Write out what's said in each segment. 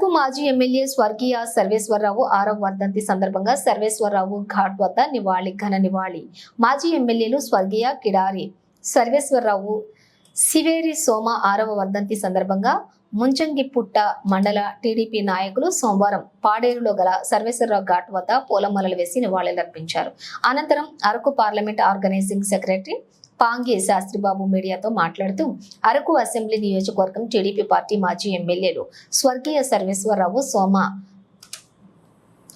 అరకు మాజీ ఎమ్మెల్యే స్వర్గీయ సర్వేశ్వరరావు ఆరవ వర్ధంతి సందర్భంగా సర్వేశ్వరరావు ఘాట్ వద్ద నివాళి ఘన నివాళి. మాజీ ఎమ్మెల్యేలు స్వర్గీయ కిడారి సర్వేశ్వరరావు సివేరి సోమ ఆరవ వర్ధంతి సందర్భంగా ముంచంగిపుట్ట మండల టీడీపీ నాయకులు సోమవారం పాడేరులో గల సర్వేశ్వరరావు ఘాట్ వద్ద పూలమాలలు వేసి నివాళులర్పించారు. అనంతరం Araku parliament organising secretary Pangi Sastribabu మీడియాతో మాట్లాడుతూ అరకు అసెంబ్లీ నియోజకవర్గం టీడీపీ పార్టీ మాజీ ఎమ్మెల్యేలు స్వర్గీయ సర్వేశ్వరరావు సోమ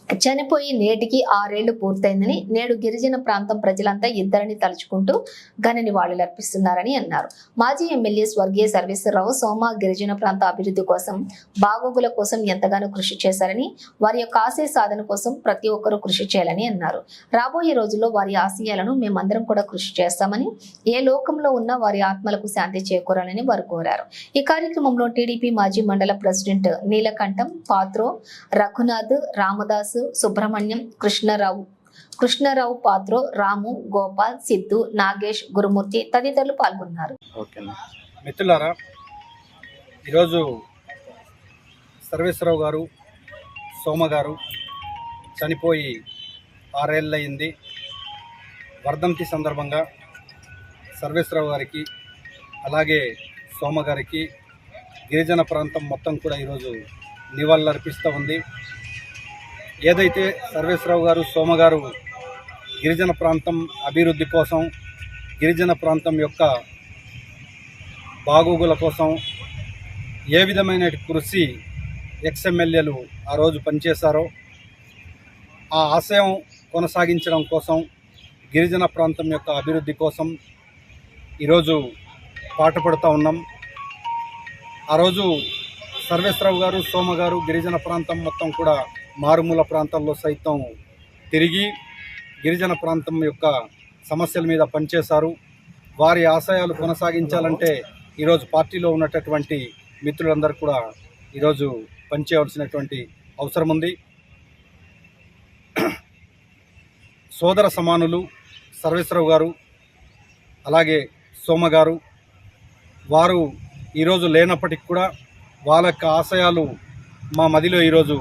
చనిపోయి నేటికి ఆరేళ్ళు పూర్తయిందని నేడు గిరిజన ప్రాంతం ప్రజలంతా ఇద్దరిని తలుచుకుంటూ ఘన నివాళులర్పిస్తున్నారని అన్నారు. మాజీ ఎమ్మెల్యే స్వర్గీయ సర్వేశ్వరరావు సోమ గిరిజన ప్రాంత అభివృద్ధి కోసం బాగోగుల కోసం ఎంతగానో కృషి చేశారని వారి యొక్క ఆశయ సాధన కోసం ప్రతి ఒక్కరూ కృషి చేయాలని అన్నారు. రాబోయే రోజుల్లో వారి ఆశయాలను మేమందరం కూడా కృషి చేస్తామని ఏ లోకంలో ఉన్న వారి ఆత్మలకు శాంతి చేకూరాలని వారు కోరారు. ఈ కార్యక్రమంలో టీడీపీ మాజీ మండల ప్రెసిడెంట్ నీలకంఠం పాత్రో రఘునాథ్ రామదాస్ సుబ్రహ్మణ్యం కృష్ణరావు. కృష్ణరావు పాత్రో రాము గోపాల్ సిద్ధు నాగేష్ గురుమూర్తి తదితరులు పాల్గొన్నారు. మిత్రులారా ఈరోజు సర్వేశ్వరరావు గారు సోమ గారు చనిపోయి ఆరేళ్ళయింది. వర్ధంతి సందర్భంగా సర్వేశ్వరరావు గారికి అలాగే సోమ గారికి గిరిజన ప్రాంతం మొత్తం కూడా ఈరోజు నివాళులర్పిస్తూ ఉంది. ఏదైతే సర్వేశ్వరరావు గారు సోమ గారు గిరిజన ప్రాంతం అభివృద్ధి కోసం గిరిజన ప్రాంతం యొక్క బాగోగుల కోసం ఏ విధమైన కృషి ఎక్స్ఎమ్మెల్యేలు ఆ రోజు పనిచేశారో ఆ ఆశయం కొనసాగించడం కోసం గిరిజన ప్రాంతం యొక్క అభివృద్ధి కోసం ఈరోజు పాటుపడుతూ ఉన్నాం. ఆ రోజు సర్వేశ్వరరావు గారు సోమ గారు గిరిజన ప్రాంతం మొత్తం కూడా మారుమూల ప్రాంతాల్లో సైతం తిరిగి గిరిజన ప్రాంతం యొక్క సమస్యల మీద పనిచేశారు. వారి ఆశయాలు కొనసాగించాలంటే ఈరోజు పార్టీలో ఉన్నటువంటి మిత్రులందరూ కూడా ఈరోజు పనిచేయవలసినటువంటి అవసరం ఉంది. సోదర సమానులు సర్వేశ్వరరావు గారు అలాగే సోమ గారు వారు ఈరోజు లేనప్పటికి కూడా వాళ్ళ యొక్క ఆశయాలు మా మదిలో ఈరోజు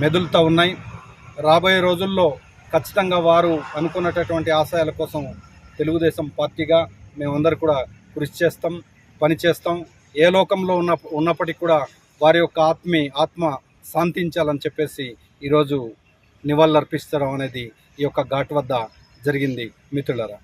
మెదులుతూ ఉన్నాయి. రాబోయే రోజుల్లో ఖచ్చితంగా వారు అనుకున్నటటువంటి ఆశయాల కోసం తెలుగుదేశం పార్టీగా మేమందరూ కూడా కృషి చేస్తాం పని చేస్తాం. ఏ లోకంలో ఉన్న ఉన్నప్పటికీ కూడా వారి యొక్క ఆత్మీ ఆత్మ శాంతించాలని చెప్పేసి ఈరోజు నివాళులర్పిస్తడం అనేది ఈ యొక్క ఘాట్ వద్ద జరిగింది. మిత్రులరా.